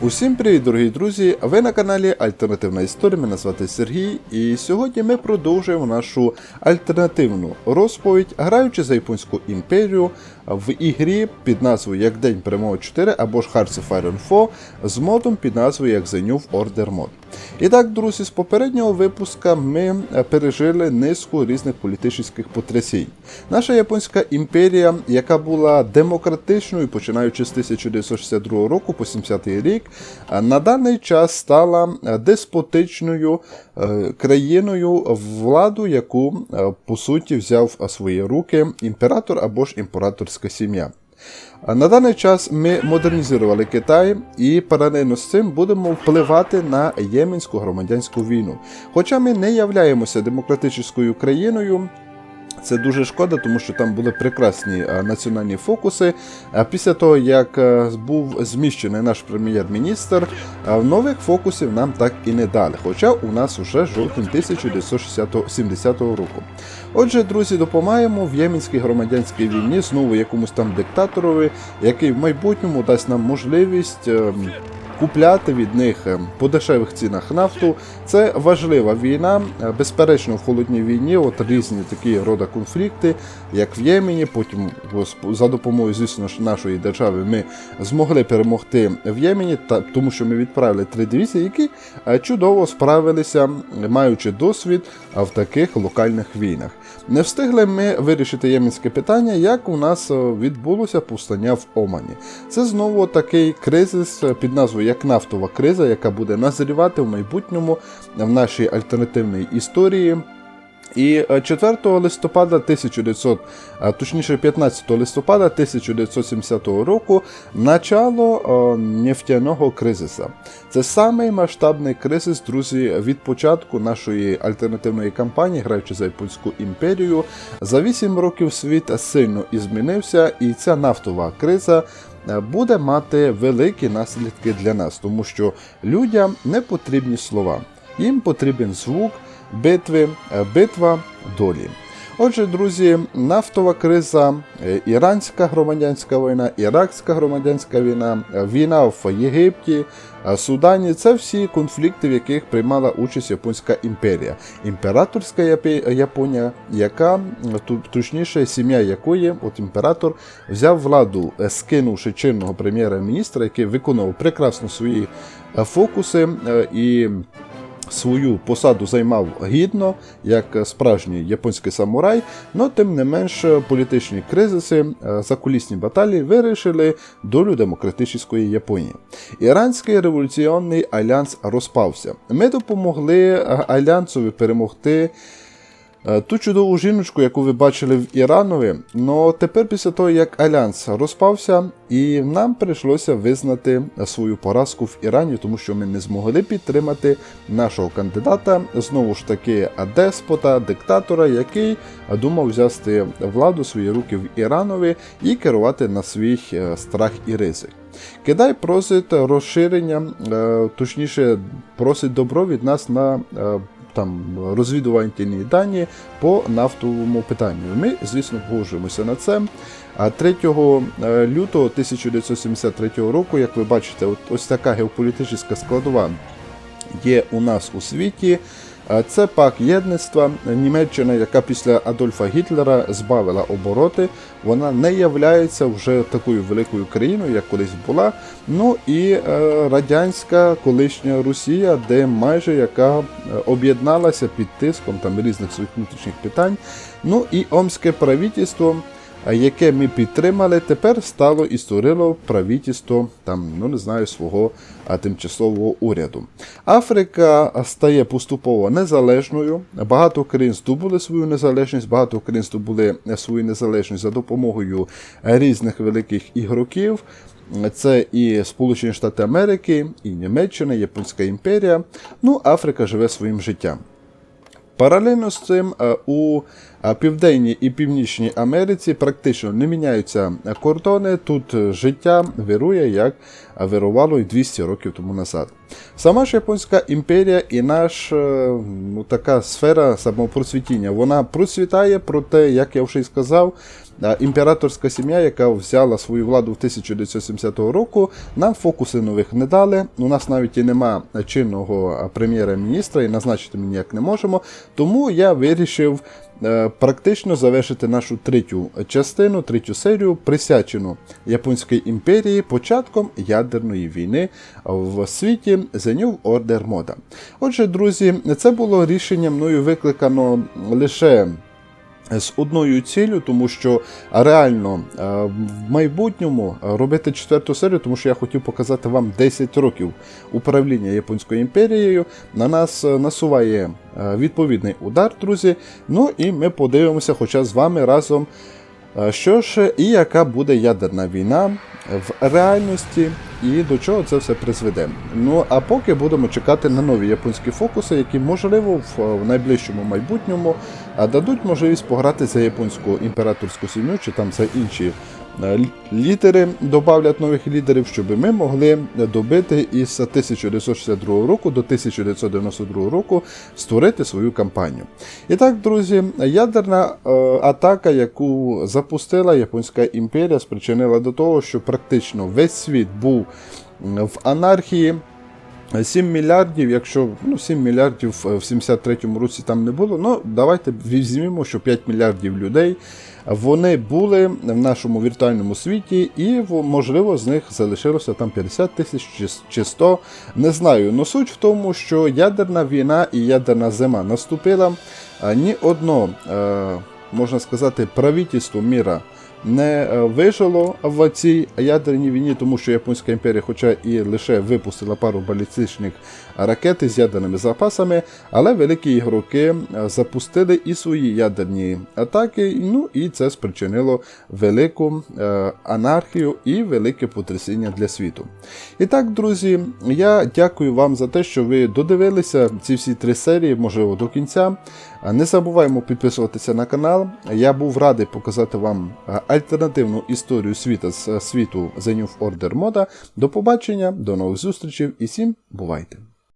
Усім привіт, дорогі друзі! Ви на каналі Альтернативна Історія. Мене звати Сергій, і сьогодні ми продовжуємо нашу альтернативну розповідь, граючи за японську імперію в ігрі під назвою Як День Перемоги 4 або ж Hearts of Iron 4 з модом під назвою Як The New Order Mod. І так, друзі, з попереднього випуска ми е, пережили низку різних політичних потрясінь. Наша японська імперія, яка була демократичною, починаючи з 1962 року по 70 рік, е, на даний час стала е, деспотичною країною, владу, яку по суті взяв свої руки імператор або ж імператорська сім'я. На даний час ми модернізували Китай і паралельно з цим будемо впливати на єменську громадянську війну. Хоча ми не являємося демократичною країною. Це дуже шкода, тому що там були прекрасні національні фокуси. А після того, як е, був зміщений наш прем'єр-міністр, нових фокусів нам так і не дали. Хоча у нас вже жовтень 1970 року. Отже, друзі, допомагаємо в єменській громадянській війні знову якомусь там диктаторові, який в майбутньому дасть нам можливість. Купляти від них ем, по дешевих цінах нафту це важлива війна. Е, Безперечно, в холодній війні от різні такі рода конфлікти, як в Ємені. Потім за допомогою, звісно ж, нашої держави ми змогли перемогти в Ємені, тому що ми відправили три дивізії, які е, чудово справилися, маючи досвід в таких локальних війнах. Не встигли ми вирішити єменське питання, як у нас е, відбулося повстання в Омані. Це знову такий кризис під назвою як нафтова криза, яка буде назрівати в майбутньому в нашій альтернативній історії. І е, 4 листопада 1900, точніше 15 листопада 1970 року начало е, нефтяного кризиса. Це самий масштабний кризис, друзі, від початку нашої альтернативної кампанії, граючи за японську імперію. За 8 років світ сильно і змінився, і ця нафтова криза е, буде мати великі наслідки для нас, тому що людям не потрібні слова, їм потрібен звук битви, е, битва долі. Отже, друзі, нафтова криза, е, іранська громадянська війна, іракська громадянська війна, е, війна в Єгипті, е, Судані це всі конфлікти, в яких приймала участь Японська імперія. Імператорська Японія, яка точніше, сім'я якої, от імператор, взяв владу, скинувши чинного прем'єра-міністра, який виконував прекрасно свої фокуси і свою посаду займав гідно, як справжній японський самурай, але тим не менш політичні кризиси, е, закулісні баталії вирішили долю демократичної Японії. Іранський революційний альянс розпався. Ми допомогли е, альянсові перемогти. Е, Ту чудову жіночку, яку ви бачили в Іранові, но тепер після того, як Альянс розпався, і нам прийшлося визнати свою поразку в Ірані, тому що ми не змогли підтримати нашого кандидата, знову ж таки, деспота, диктатора, який думав взяти владу свої руки в Іранові і керувати на свій е, страх і ризик. Кидай просить розширення, е, точніше, просить добро від нас на там розвідувальні дані по нафтовому питанню. Ми, звісно, погоджуємося на це. А 3 е, лютого 1973 року, як ви бачите, от ось така геополітична складова є у нас у світі. Це пак єдництва Німеччина, яка після Адольфа Гітлера збавила обороти. Вона не являється вже такою великою країною, як колись була. Ну і е, радянська колишня Росія, де майже яка е, об'єдналася під тиском там різних своїх внутрішніх питань. Ну і Омське правительство яке ми підтримали, тепер стало і створило правительство там, ну не знаю, свого тимчасового уряду. Африка стає поступово незалежною. Багато країн здобули свою незалежність, багато країн здобули свою незалежність за допомогою різних великих ігроків. Це і Сполучені Штати Америки, і Німеччина, Японська імперія. Ну, Африка живе своїм життям. Паралельно з цим е, у а, Південній і Північній Америці практично не міняються кордони. Тут життя вирує, як вирувало і 200 років тому назад. Сама ж Японська імперія і наш е, ну, така сфера самопросвітіння, вона процвітає, проте, як я вже й сказав, імператорська сім'я, яка взяла свою владу в 1970 року, нам фокуси нових не дали. У нас навіть і нема чинного прем'єра-міністра, і назначити ми ніяк не можемо. Тому я вирішив практично завершити нашу третю частину, третю серію, присячену Японській імперії початком ядерної війни в світі The New Order Мода. Отже, друзі, це було рішення мною викликано лише. З одною ціллю, тому що реально е, в майбутньому робити четверту серію, тому що я хотів показати вам 10 років управління Японською імперією. На нас е, насуває е, відповідний удар, друзі. Ну і ми подивимося, хоча з вами разом, е, що ж і яка буде ядерна війна в реальності і до чого це все призведе. Ну а поки будемо чекати на нові японські фокуси, які можливо в, найближчому майбутньому дадуть можливість пограти за японську імператорську сім'ю чи там за інші лідери, додавлять нових лідерів, щоб ми могли добити із 1962 року до 1992 року створити свою кампанію. І так, друзі, ядерна е, атака, яку запустила Японська імперія, спричинила до того, що практично весь світ був в анархії. 7 мільярдів, якщо ну, 7 мільярдів в 73-му році там не було, ну давайте візьмемо, що 5 мільярдів людей вони були в нашому віртуальному світі, і можливо з них залишилося там 50 тисяч чи- чи 100, не знаю. Но суть в тому, що ядерна війна і ядерна зима наступила. Ні одно, е, можна сказати, правительство міра не е, вижило в цій ядерній війні, тому що Японська імперія, хоча і лише випустила пару балістичних ракет з ядерними запасами, але великі ігроки е, запустили і свої ядерні атаки. Ну і це спричинило велику е, анархію і велике потрясіння для світу. І так, друзі, я дякую вам за те, що ви додивилися ці всі три серії, можливо, до кінця. Не забуваємо підписуватися на канал. Я був радий показати вам альтернативну історію світа з світу The New Order мода. До побачення, до нових зустрічей і всім бувайте!